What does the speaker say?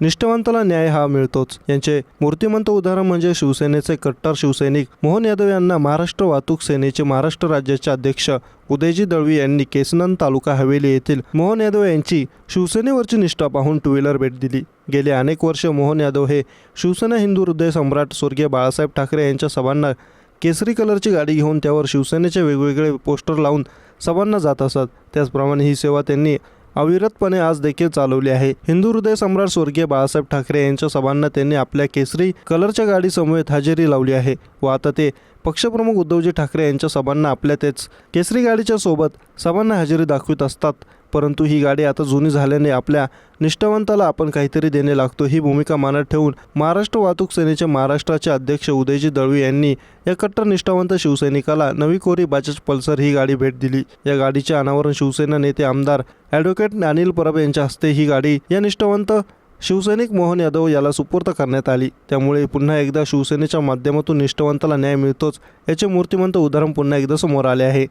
निष्ठावंताला न्याय हा मिळतोच. यांचे मूर्तिमंत उदाहरण म्हणजे शिवसेनेचे कट्टर शिवसैनिक मोहन यादव यांना महाराष्ट्र वाहतूक सेनेचे महाराष्ट्र राज्याचे अध्यक्ष उदयजी दळवी यांनी केसनंद तालुका हवेली येथील मोहन यादव यांची शिवसेनेवरची निष्ठा पाहून टू व्हीलर भेट दिली. गेले अनेक वर्ष मोहन यादव हे शिवसेना हिंदू हृदय सम्राट स्वर्गीय बाळासाहेब ठाकरे यांच्या सभांना केसरी कलरची गाडी घेऊन त्यावर शिवसेनेचे वेगवेगळे पोस्टर लावून सभांना जात असत. त्याचप्रमाणे ही सेवा त्यांनी अविरतपणे आज देखील चालवली आहे. हिंदू हृदय सम्राट स्वर्गीय बाळासाहेब ठाकरे यांच्या सभांना त्यांनी आपल्या केसरी कलरच्या गाडीसमवेत हजेरी लावली आहे. व आता ते पक्षप्रमुख उद्धवजी ठाकरे यांच्या सभांना आपल्या तेच केसरी गाडीच्या सोबत सभांना हजेरी दाखवित असतात. परंतु ही गाडी आता जुनी झाल्याने आपल्या निष्ठावंताला आपण काहीतरी देणे लागतो. ही भूमिका मानत ठेवून महाराष्ट्र वाहतूक सेनेचे महाराष्ट्राचे अध्यक्ष उदयजी दळवी यांनी या कट्टर निष्ठावंत शिवसैनिकाला नवी कोरी बाजाज पल्सर ही गाडी भेट दिली. या गाडीचे अनावरण शिवसेना नेते आमदार ॲडव्होकेट अनिल परब यांच्या हस्ते ही गाडी या निष्ठावंत शिवसैनिक मोहन यादव याला सुपूर्द करण्यात आली. त्यामुळे पुन्हा एकदा शिवसेनेच्या माध्यमातून निष्ठावंताला न्याय मिळतोच याचे मूर्तिमंत उदाहरण पुन्हा एकदा समोर आले आहे.